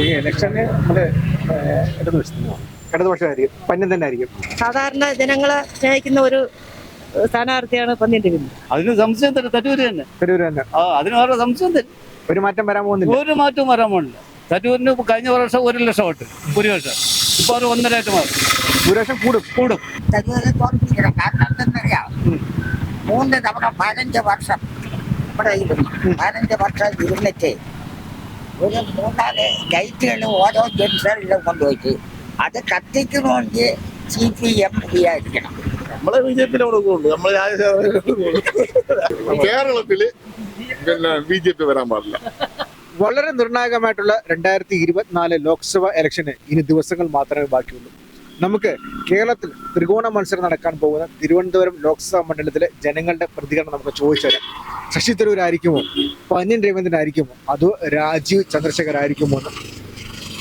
ഈ ഇലക്ഷന് നമ്മൾ ഇടതുവശത്ത് ഇടതുപക്ഷമായിരിക്കും പന്നം തന്നെ ആയിരിക്കും. സാധാരണ ജനങ്ങളെ സ്നേഹിക്കുന്ന ഒരു സ്ഥാനാർത്ഥിയാണ് പന്നിയൻ രവീന്ദ്രൻ അതിന് സംശയം തന്നെ തരൂര് തന്നെ. തരൂര് തന്നെ. ആ അതിന് വേറെ സംശയം തന്നെ. ഒരു മാറ്റം വരാൻ പോകുന്നില്ല. ഒരു മാറ്റവും വരാൻ പോകുന്നില്ല. തരൂരിന് കഴിഞ്ഞ വർഷം ഒരു ലക്ഷം ഒരു ഭൂരിപക്ഷം. ഇപ്പൊ ഒരു ഒന്നരായിട്ട് മാറും. ലക്ഷം കൂടും. കൂടും. തരൂരെ തോൽപ്പിക്കണം കാരണം എന്തെന്നറിയാം മൂന്ന് തവണ പതിനഞ്ച് വർഷം ഇവിടെ ഇരുന്നു. പതിനഞ്ച് വർഷം ഇരുന്നിട്ട് ഒരു മൂന്നാൽ ലൈറ്റുകൾ ഓരോ ജംഗ്ഷനിലും കൊണ്ടുപോയിട്ട് അത് കത്തിക്കണമെങ്കിൽ സി പി എം വിചാരിക്കണം നമ്മളെ ബി ജെ പിയിലെ കൊടുക്കുള്ളൂ നമ്മൾ കേരളത്തിൽ പിന്നെ ബി ജെ പി വരാൻ പാടില്ല. വളരെ നിർണായകമായിട്ടുള്ള രണ്ടായിരത്തി ഇരുപത്തിനാല് ലോക്സഭ ഇലക്ഷന് ഇനി ദിവസങ്ങൾ മാത്രമേ ബാക്കിയുള്ളൂ. നമുക്ക് കേരളത്തിൽ ത്രികോണ മത്സരം നടക്കാൻ പോകുന്ന തിരുവനന്തപുരം ലോക്സഭാ മണ്ഡലത്തിലെ ജനങ്ങളുടെ പ്രതികരണം നമുക്ക് ചോദിച്ചു തരാം. ശശി തരൂർ ആയിരിക്കുമോ പന്യൻ രവീന്ദ്രൻ ആയിരിക്കുമോ അതോ രാജീവ് ചന്ദ്രശേഖർ ആയിരിക്കുമോ എന്ന്.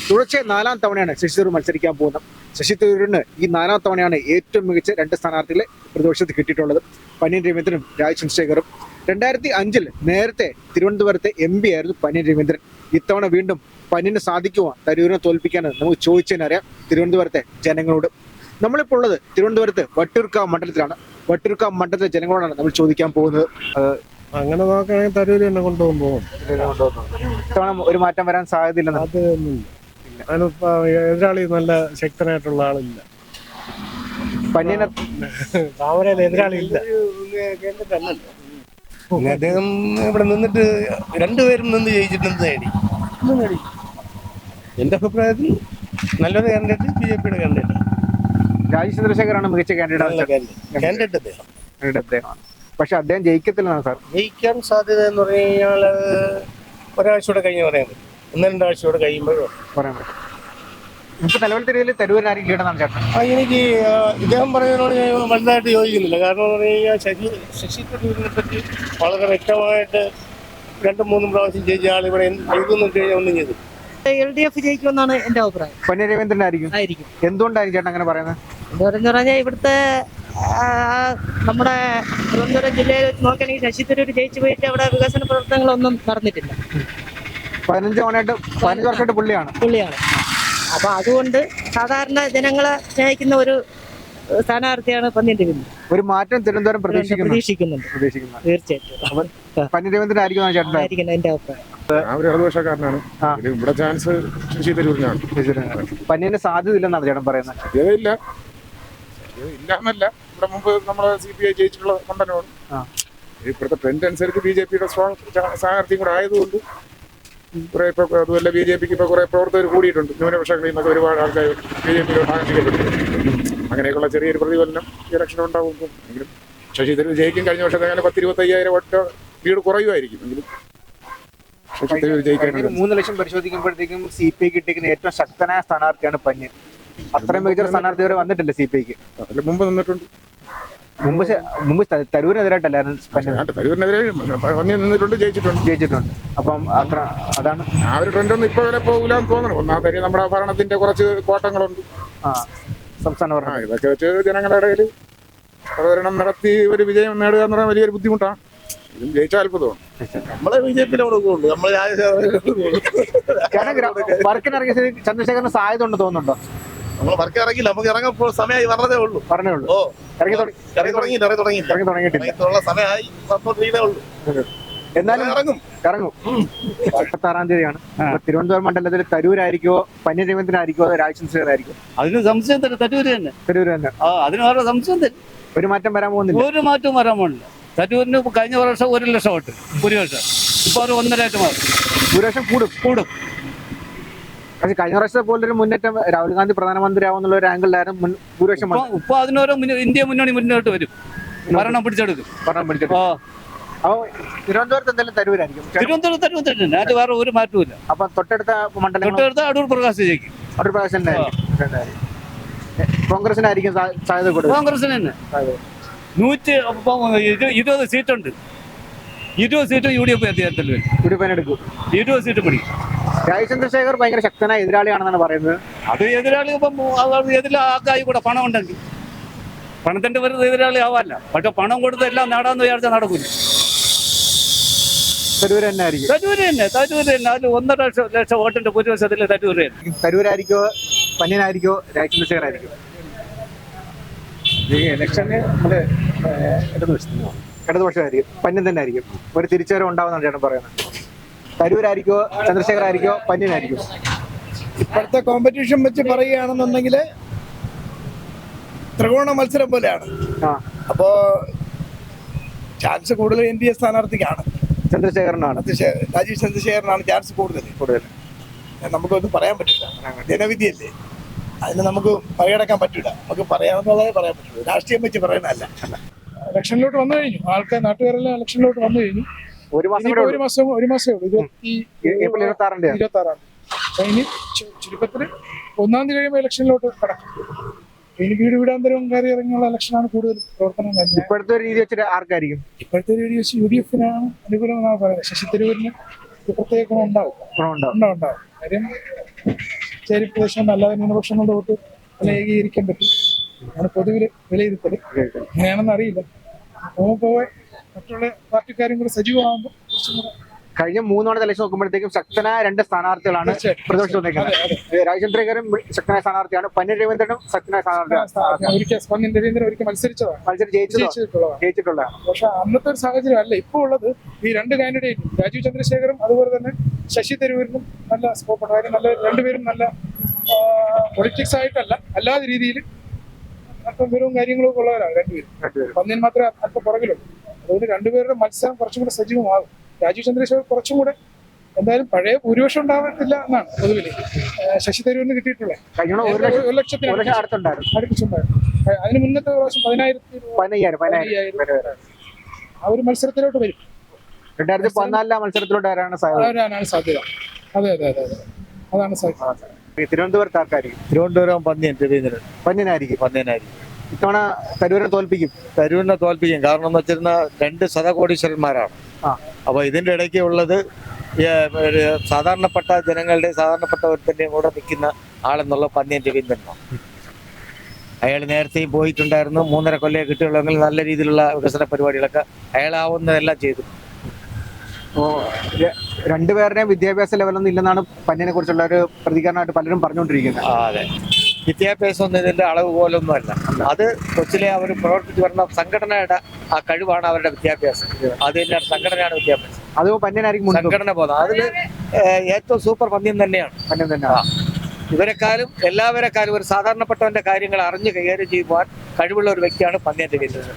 തുടർച്ചയായി നാലാം തവണയാണ് ശശി തരൂർ മത്സരിക്കാൻ പോകുന്നത്. ശശി തരൂരിന് ഈ നാലാം തവണയാണ് ഏറ്റവും മികച്ച രണ്ട് സ്ഥാനാർത്ഥികളെ പ്രതിപക്ഷത്ത് കിട്ടിയിട്ടുള്ളത്. പന്യൻ രവീന്ദ്രനും രാജ് ചന്ദ്രശേഖറും. രണ്ടായിരത്തി അഞ്ചിൽ നേരത്തെ തിരുവനന്തപുരത്തെ എം പി ആയിരുന്നു പന്യൻ രവീന്ദ്രൻ. ഇത്തവണ വീണ്ടും പന്യന് സാധിക്കുമോ? തരൂരിനെ തോൽപ്പിക്കാൻ നമുക്ക് ചോദിച്ചതിനറിയാം. തിരുവനന്തപുരത്തെ ജനങ്ങളോട്. നമ്മളിപ്പോൾ ഉള്ളത് തിരുവനന്തപുരത്ത് വട്ടിയൂർക്കാവ് മണ്ഡലത്തിലാണ്. വട്ടിയൂർക്കാവ് മണ്ഡലത്തിലെ ജനങ്ങളോടാണ് നമ്മൾ ചോദിക്കാൻ പോകുന്നത്. അങ്ങനെ നോക്കുകയാണെങ്കിൽ തരൂര് തന്നെ കൊണ്ടുപോകും പോകും. ഇത്തവണ ഒരു മാറ്റം വരാൻ സാധ്യതയില്ലെന്ന്. അത് എതിരാളി നല്ല ശക്തനായിട്ടുള്ള ആളില്ല. പന്യനെ താമരയിൽ എതിരാളി ഇല്ല. അദ്ദേഹം ഇവിടെ നിന്നിട്ട് രണ്ടുപേരും നിന്ന് ജയിച്ചിട്ട് നേടി. എന്റെ അഭിപ്രായത്തിൽ നല്ലൊരു കാൻഡിഡേറ്റ് ബി ജെ പിയുടെ കാൻഡിഡേറ്റ് രാജീവ് ചന്ദ്രശേഖരാണ് മികച്ച കാൻഡിഡേറ്റ് കാൻഡിഡേറ്റ് അദ്ദേഹം. അദ്ദേഹമാണ്. പക്ഷെ അദ്ദേഹം ജയിക്കത്തില്ലെന്നാണ് സാർ ജയിക്കാൻ സാധ്യത എന്ന് പറഞ്ഞു കഴിഞ്ഞാൽ ഒരാഴ്ചയോടെ കഴിഞ്ഞ് പറയാൻ പറ്റും. ഒന്ന് രണ്ടാഴ്ചയോടെ കഴിയുമ്പോഴോ? പറയാൻ പറ്റും. ഇപ്പൊ നിലവിലത്തെ രീതിയിൽ തരൂരിനായിരിക്കും ലീഡെന്നാണ് ചേട്ടൻ ആ എനിക്ക് ഇദ്ദേഹം പറഞ്ഞതിനോട് ഞാൻ വലുതായിട്ട് യോജിക്കുന്നില്ല. കാരണം എന്ന് പറഞ്ഞു കഴിഞ്ഞാൽ ശശി ശശി തരൂരിനെ പറ്റി വളരെ വ്യക്തമായിട്ട് രണ്ടും മൂന്നും പ്രാവശ്യം ജയിച്ച ആൾ ഇവിടെ എന്ത് കഴിഞ്ഞാൽ ഒന്നും ചെയ്തു എൽ ഡി എഫ് ജയിക്കുമെന്നാണ് എന്റെ അഭിപ്രായം. പന്നി ആയിരിക്കും. എന്തുകൊണ്ടായിരിക്കും ചേട്ടൻ അങ്ങനെ പറയുന്നത്? പറഞ്ഞു പറഞ്ഞാൽ ഇവിടുത്തെ ആ, നമ്മുടെ തിരുവനന്തപുരം ജില്ലയിൽ വെച്ച് നോക്കുകയാണെങ്കിൽ ശശി തരൂർ ജയിച്ചു പോയിട്ട് അവിടെ വികസന പ്രവർത്തനങ്ങളൊന്നും നടന്നിട്ടില്ല. പതിനഞ്ച് തവണയായിട്ട് പതിനഞ്ച് വർഷമായിട്ട് പുള്ളിയാണ്. പുള്ളിയാണ്. അപ്പൊ അതുകൊണ്ട് സാധാരണ ജനങ്ങളെ സ്നേഹിക്കുന്ന ഒരു ഏഹ്, സ്ഥാനാർത്ഥിയാണ് പന്നിയൻ രവീന്ദ്രൻ. ഒരു മാറ്റം തിരുവനന്തപുരം പ്രതീക്ഷിക്കുന്നു. പ്രതീക്ഷിക്കുന്നുണ്ട്. തീർച്ചയായിട്ടും. പന്നി ചേട്ടൻ ആയിരിക്കും എന്റെ അഭിപ്രായം. ആ ഒരു ഇടതുപക്ഷക്കാരനാണ്. ഇവിടെ ചാൻസ് ശശി തരൂരിനാണ്. പന്നിന് സാധ്യത ഇല്ലെന്നാണ് ചേട്ടൻ പറയുന്നത്. സാധ്യതയില്ല. സാധ്യതയില്ല എന്നല്ല ഇവിടെ മുമ്പ് നമ്മളെ സി പി ഐ ജയിച്ചിട്ടുള്ള മണ്ഡലമാണ് ഇപ്പോഴത്തെ ട്രെൻഡ് അനുസരിച്ച് ബി ജെ പിയുടെ സ്ട്രോങ് സ്ഥാനാർത്ഥിയും കൂടെ ആയതുകൊണ്ട് കുറെ ഇപ്പൊ അതുമല്ല ബി ജെ പിക്ക് ഇപ്പൊ കുറെ പ്രവർത്തകർ കൂടിയിട്ടുണ്ട്. ന്യൂനപക്ഷങ്ങളിൽ നിന്നൊക്കെ ഒരുപാട് ആൾക്കാർ ബി ജെ പിയിലോട്ട് ആകർഷിക്കപ്പെട്ടു അങ്ങനെയൊക്കെയുള്ള ചെറിയൊരു പ്രതിഫലനം ഈ ഇലക്ഷൻ ഉണ്ടാവും എങ്കിലും ശശി തരൂർ ജയിക്കും. കഴിഞ്ഞ വർഷത്തെ അങ്ങനെ പത്തിരുപത്തയ്യായിരം വട്ട വീട് കുറയുമായിരിക്കും. എങ്കിലും ശശി തരൂർ കഴിഞ്ഞ ജയിക്കാനുള്ള ഒരു മൂന്ന് ലക്ഷം പരിശോധിക്കുമ്പോഴത്തേക്കും സി പി ഐ കിട്ടിയിരിക്കുന്ന ഏറ്റവും ശക്തനായ സ്ഥാനാർത്ഥിയാണ് പന്യൻ അത്രയും മികച്ച സ്ഥാനാർത്ഥി വരെ വന്നിട്ടില്ല സി പി ഐക്ക് മുമ്പ് നിന്നിട്ടുണ്ട്. മുമ്പ് മുമ്പ് തരൂരിനെതിരായിട്ടല്ലായിരുന്നു തരൂരിനെതിരെ നിന്നിട്ടുണ്ട് ജയിച്ചിട്ടുണ്ട്. ജയിച്ചിട്ടുണ്ട്. അപ്പം അത്ര അതാണ്. ആ ഒരു ട്രെൻഡ് ഒന്നും ഇപ്പൊ വരെ പോകില്ലാന്ന് തോന്നുന്നു ഒന്നാമത്തെ കാര്യം നമ്മുടെ ഭരണത്തിന്റെ കുറച്ച് കോട്ടങ്ങളുണ്ട്. ആ സംസ്ഥാന ഭരണം ഇതൊക്കെ വെച്ച് ജനങ്ങളുടെ ഇടയിൽ പ്രചരണം നടത്തി ഒരു വിജയം നേടുക എന്ന് പറഞ്ഞാൽ വലിയൊരു ബുദ്ധിമുട്ടാണ്. ഇതും ജയിച്ച അത്ഭുതമാണ് നമ്മളെ ബി ജെ പിയിലെ കൊടുക്കുള്ളൂ നമ്മൾ ചേട്ടൻ ഗ്രാ- വർക്കിനിറങ്ങിയ സ്ഥിതി ചന്ദ്രശേഖരന് സാധ്യത ഉണ്ട് തോന്നുന്നുണ്ടോ? നമ്മൾ വർക്ക് ഇറങ്ങില്ല നമുക്ക് ഇറങ്ങപ്പോൾ സമയമായി പറഞ്ഞതേ ഉള്ളൂ. പറഞ്ഞേ ഉള്ളൂ. ഓ. ഇറങ്ങി തുടങ്ങി ഇറങ്ങി തുടങ്ങി ഇറങ്ങി തുടങ്ങി ഇറങ്ങി തുടങ്ങിയിട്ടില്ല. ഇറങ്ങിയിട്ടുള്ള സമയമായി വന്നോണ്ടിരിക്കുന്നേ ഉള്ളൂ. എന്നാലും ഇറങ്ങും. ഇറങ്ങും. മുപ്പത്താറാം തീയതിയാണ്. തിരുവനന്തപുരം മണ്ഡലത്തിൽ തരൂരായിരിക്കോ പന്നി രവീന്ദ്രനായിരിക്കോ അതോ രാജചന്ദ്രശേഖർ ആയിരിക്കും അതിന് സംശയം തന്നെ. തരൂര് തന്നെ. തരൂര് തന്നെ. ആ അതിന് വേറെ സംശയം തന്നെ. ഒരു മാറ്റം വരാൻ പോകുന്നില്ല. ഒരു മാറ്റവും വരാൻ പോണില്ല തരൂരിന് കഴിഞ്ഞ വർഷം ഒരു ലക്ഷം വോട്ട്. ഭൂരിപക്ഷം ഇപ്പൊ ഒരു ഒന്നരായിട്ട് മാറും ഭൂരിപക്ഷം കൂടും. കൂടും. പക്ഷെ കഴിഞ്ഞ പ്രാവശ്യത്തെ പോലൊരു മുന്നേറ്റം രാഹുൽ ഗാന്ധി പ്രധാനമന്ത്രി ആവുന്നുള്ള ഒരു ആംഗിളിലായിരുന്നു ഭൂരിപക്ഷം ഇപ്പൊ അതിനോരോ ഇന്ത്യ മുന്നണി മുന്നോട്ട് വരും. ഭരണം പിടിച്ചെടുക്കും. ഭരണം പിടിച്ചെടുക്കും. അപ്പൊ തിരുവനന്തപുരത്ത് എന്തായാലും തരൂരായിരിക്കും? തിരുവനന്തപുരം തരുവന്തരം തന്നെ അതിന് വേറെ ഒരു മാറ്റവും ഇല്ല അപ്പൊ തൊട്ടടുത്ത മണ്ഡലം തൊട്ടടുത്ത അടൂർ പ്രകാശ് ജയിക്കും. അടൂർ പ്രകാശ് കോൺഗ്രസിനായിരിക്കും സാധ്യത കൂടുതൽ. കോൺഗ്രസിന് തന്നെ. നൂറ്റി ഇരുപത് സീറ്റുണ്ട്. ഇരുപത് സീറ്റ് യു ഡി എഫ് അധികാരത്തിൽ വരും. ഇവിടെ പനെടുക്കും ഇരുപത് സീറ്റ് പിടിക്കും രാജ് ചന്ദ്രശേഖർ ഭയങ്കര ശക്തനായ എതിരാളിയാണെന്നാണ് പറയുന്നത്. അത് എതിരാളി ഇപ്പം എതിരാക്കായി കൂടെ പണം ഉണ്ടെങ്കിൽ. പണത്തിന്റെ വെറുതെ എതിരാളി ആവാല്ല. പക്ഷെ പണം കൊടുത്ത് എല്ലാം നേടാന്ന് വിചാരിച്ച നടക്കില്ല തരൂർ തന്നെ ആയിരിക്കും. തരൂര് തന്നെ തരൂര് തന്നെ. അതിൽ ഒന്നര ലക്ഷം ലക്ഷം വോട്ടിന്റെ ഭൂരിപക്ഷത്തിൽ തരൂര് തന്നെ. തരൂരായിരിക്കോ പന്യനായിരിക്കോ രാജചന്ദ്രശേഖർ ആയിരിക്കും ഇലക്ഷന് നമ്മൾ ഇടതുവശത്തിന് ഇടതുപക്ഷമായിരിക്കും പന്യൻ തന്നെ ആയിരിക്കും. ഒരു തിരിച്ചുവരവ് ഉണ്ടാവുന്നതാണ് ചേട്ടൻ പറയുന്നത്. തരൂരായിരിക്കോ ചന്ദ്രശേഖർ ആയിരിക്കോ പന്യനായിരിക്കും ഇപ്പോഴത്തെ കോമ്പറ്റീഷൻ വെച്ച് പറയുകയാണെന്നുണ്ടെങ്കിൽ ത്രികോണ മത്സരം പോലെയാണ്. ആ. അപ്പോ ചാൻസ് കൂടുതൽ എൻ ഡി എ സ്ഥാനാർത്ഥിക്കാണ്. ചന്ദ്രശേഖരനാണ്. രാജീവ് ചന്ദ്രശേഖരനാണ് ചാൻസ് കൂടുതൽ. കൂടുതൽ. നമുക്കൊന്നും പറയാൻ പറ്റില്ല. ജനവിധിയല്ലേ? അതിന് നമുക്ക് മറികടക്കാൻ പറ്റില്ല നമുക്ക് പറയാവുന്നതേ പറയാൻ പറ്റുള്ളൂ രാഷ്ട്രീയം വെച്ച് പറയുന്നതല്ല. ഇലക്ഷനിലോട്ട് വന്നു കഴിഞ്ഞു. ആൾക്കാർ നാട്ടുകാരെല്ലാം ഇലക്ഷനിലോട്ട് വന്നു കഴിഞ്ഞു. ഒരു മാസം ഒരു മാസം ഒരു മാസമേ ഉള്ളൂ. ഇരുപത്തി ഇരുപത്തി ആറിന്റെ ഇരുപത്തി ആറാം തീയതി. അപ്പൊ ഇനി ചുരുക്കത്തിൽ ഒന്നാം തീയതി കഴിയുമ്പോൾ ഇലക്ഷനിലോട്ട് കടക്കും. ഇനി വീട് വീടാന്തരവും കയറി ഇറങ്ങിയുള്ള ഇലക്ഷനാണ് കൂടുതൽ പ്രവർത്തനം തന്നെ. ഇപ്പോഴത്തെ ഒരു രീതി വെച്ചിട്ട് ആർക്കായിരിക്കും? ഇപ്പോഴത്തെ രീതി വെച്ച് യു ഡി എഫിനാണ് അനുകൂലമെന്നാണ് പറയുന്നത്. ശശി തരൂരിന് പ്രത്യേക ഗുണം ഉണ്ടാവും. ഉണ്ടാവും. ഉണ്ടാവും. കാര്യം ചേരി പ്രദേശം അല്ലാതെ ന്യൂനപക്ഷങ്ങളുടെ വോട്ട് ഏകീകരിക്കാൻ പറ്റും. ആണ് പൊതുവിൽ വിലയിരുത്തൽ അങ്ങനെയാണെന്ന് അറിയില്ല. പോകെ പോകെ മറ്റുള്ള പാർട്ടിക്കാരും കൂടെ സജീവമാകുമ്പോൾ കുറച്ചും കൂടെ കഴിഞ്ഞ മൂന്നോണത്തെ ഇലക്ഷൻ നോക്കുമ്പോഴത്തേക്കും ശക്തനായ രണ്ട് സ്ഥാനാർത്ഥികളാണ്. പ്രതിപക്ഷം വന്നേക്കുന്നത്. രാജചന്ദ്രേഖരൻ ശക്തനായ സ്ഥാനാർത്ഥിയാണ്. പന്നീർ രവീന്ദ്രനും ശക്തനായ സ്ഥാനാർത്ഥിയാണ്. ജയിച്ചിട്ടുള്ളതാണ് പക്ഷെ അന്നത്തെ ഒരു സാഹചര്യം അല്ല. ഇപ്പോൾ ഉള്ളത് ഈ രണ്ട് കാൻഡിഡേറ്റും രാജീവ് ചന്ദ്രശേഖറും അതുപോലെ തന്നെ ശശി തരൂരിനും നല്ല സ്കോപ്പ് കാര്യം നല്ല രണ്ടുപേരും നല്ല പൊളിറ്റിക്സ് ആയിട്ടല്ല അല്ലാതെ രീതിയിൽ അല്പം വിവരവും കാര്യങ്ങളും ഒക്കെ ഉള്ളവരാണ് രണ്ടുപേരും. രണ്ടുപേരും. പന്നിന് മാത്രമേ അല്പം പുറകിലുള്ളൂ. അതുകൊണ്ട് രണ്ടുപേരുടെ മത്സരം കുറച്ചും കൂടെ സജീവമാകും. രാജീവ് ചന്ദ്രശേഖർ കുറച്ചും കൂടെ എന്തായാലും പഴയ ഭൂരിപക്ഷം ഉണ്ടാവത്തില്ല എന്നാണ് പൊതുവിൽ ശശി തരൂരിന് കിട്ടിയിട്ടുള്ളത് കഴിഞ്ഞ ഒരു ലക്ഷം ഒരു ലക്ഷത്തിന് അടുത്തുണ്ടായിരുന്നു. അതിന് മുന്നത്തെ പ്രാവശ്യം പതിനായിരത്തി ആ ഒരു മത്സരത്തിലോട്ട് വരും. രണ്ടായിരത്തി പതിനാലിലെ മത്സരത്തിലോട്ട് വരാനാണ് സാധ്യത. വരാനാണ് സാധ്യത. അതെ അതെ അതെ അതെ. അതാണ് സാധ്യത. തിരുവനന്തപുരത്ത് ആർക്കായിരിക്കും? തിരുവനന്തപുരം പന്നിയൻ രവീന്ദ്രൻ. പന്നിയനായിരിക്കും. പന്നിയനായിരിക്കും. ഇത്തവണ തരൂരിനെ തോൽപ്പിക്കും. തരൂരിനെ തോൽപ്പിക്കും. കാരണം എന്ന് വെച്ചിരുന്ന രണ്ട് ശതകോടീശ്വരന്മാരാണ്. ആ. അപ്പൊ ഇതിന്റെ ഇടയ്ക്ക് ഉള്ളത് സാധാരണപ്പെട്ട ജനങ്ങളുടെ സാധാരണപ്പെട്ട ഒരുത്തന്റെയും കൂടെ നിൽക്കുന്ന ആളെന്നുള്ള പന്നിയൻ പിന്തുണ അയാൾ നേരത്തെയും പോയിട്ടുണ്ടായിരുന്നു മൂന്നര കൊല്ലയെ കിട്ടിയുള്ളെങ്കിൽ നല്ല രീതിയിലുള്ള വികസന പരിപാടികളൊക്കെ അയാളാവുന്നതെല്ലാം ചെയ്തു. രണ്ടുപേരുടെയും വിദ്യാഭ്യാസ ലെവലൊന്നും ഇല്ലെന്നാണ് പന്നിനെ കുറിച്ചുള്ള ഒരു പ്രതികരണമായിട്ട് പലരും പറഞ്ഞുകൊണ്ടിരിക്കുന്നത്. അതെ. വിദ്യാഭ്യാസം ഒന്നും ഇതിന്റെ അളവ് പോലൊന്നും അല്ല അത് കൊച്ചിലെ അവർ പ്രവർത്തിച്ചു വരുന്ന സംഘടനയുടെ ആ കഴിവാണ് അവരുടെ വിദ്യാഭ്യാസം. അത് തന്നെയാണ് സംഘടനയാണ് വിദ്യാഭ്യാസം. അത് പന്യനായിരിക്കും സംഘടന പോകുന്നത് അതിൽ ഏറ്റവും സൂപ്പർ പന്യം തന്നെയാണ്. പന്യൻ തന്നെയാണ്. ഇവരെക്കാളും എല്ലാവരെക്കാലും ഒരു സാധാരണപ്പെട്ടവന്റെ കാര്യങ്ങൾ അറിഞ്ഞു കൈകാര്യം ചെയ്യുവാൻ കഴിവുള്ള ഒരു വ്യക്തിയാണ് പന്ന്യൻ രവീന്ദ്രൻ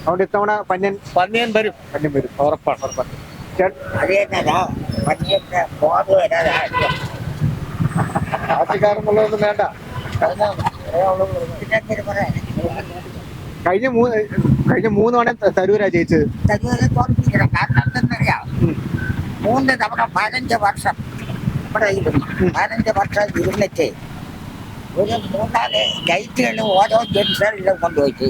അതുകൊണ്ട് ഇത്തവണ പന്യൻ പന്ന്യൻ വരും. പന്യൻ വരും. ഉറപ്പാണ്. ഉറപ്പാണ്. പാർട്ടിക്കാരെന്നുള്ളതൊന്നും വേണ്ട. കഴിഞ്ഞ മൂന്ന് കഴിഞ്ഞ മൂന്ന് തവണ തരൂരാ ജയിച്ചത്. തരൂരെ തോൽപ്പിക്കണം കാരണം എന്തെന്നറിയാം മൂന്ന് തവണ പതിനഞ്ച് വർഷം ഇവിടെ പതിനഞ്ച് വർഷം ഇരുന്നിട്ട് ഒരു മൂന്നാൽ ലൈറ്റുകൾ ഓരോ ജംഗ്ഷനിലും കൊണ്ടുപോയിട്ട്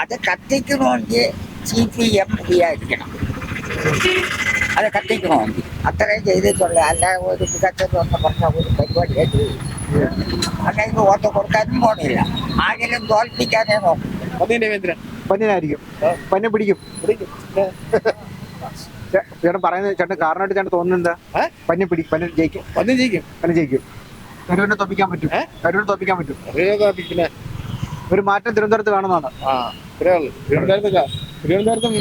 അത് കത്തിക്കണമെങ്കിൽ സി പി എം വിചാരിക്കണം അത് കത്തിക്കണമെങ്കിൽ. അത്രയും ചെയ്തിട്ടുള്ള. അല്ല ഒരു വികസനം ഒന്ന് പറഞ്ഞ ഒരു പരിപാടിയായിട്ട് അങ്ങനെ വോട്ട് കൊടുക്കാനും പോണില്ല. ആരെങ്കിലും തോൽപ്പിക്കാനേ നോക്കും. പന്നിനായിരിക്കും. പന്യൻ പിടിക്കും. ചേ- ചേട്ടൻ പറയുന്നത് ചേട്ടൻ കാരണമായിട്ട് ചേട്ടൻ തോന്നുന്നത് പന്നെ പിടി പിടിക്കും പന്യൻ ജയിക്കും. പന്നി ജയിക്കും. പന്നെ ജയിക്കും. കരുവിനെ തോപ്പിക്കാൻ പറ്റും. കരുവിനെ തോപ്പിക്കാൻ പറ്റും. പിന്നെ ഒരു മാറ്റം തിരുവനന്തപുരത്ത് കാണുന്നതാണ്. ആ തിരുവനന്തപുരത്തില്ല തിരുവനന്തപുരത്തും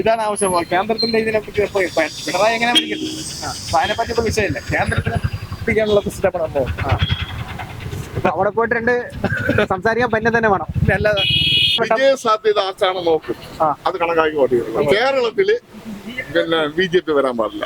ഇതാണ് ആവശ്യം. കേന്ദ്രത്തിന്റെ ഇതിനെ പറ്റി പിണറായി എങ്ങനെ അപ്പൊ അതിനെ പറ്റി ഇപ്പൊ വിഷയമില്ല. കേന്ദ്രത്തിന് എത്തിക്കാനുള്ള വന്നത് അപ്പൊ അവിടെ പോയിട്ട് രണ്ട് സംസാരിക്കാൻ പന്യൻ തന്നെ വേണം. പിന്നെ അല്ലാതെ വിജയ സാധ്യത ആർക്കാണ് നോക്കും. അത് കണക്കാക്കി വോട്ട് ചെയ്യണം. കേരളത്തിൽ പിന്നെ ബി ജെ പി വരാൻ പാടില്ല.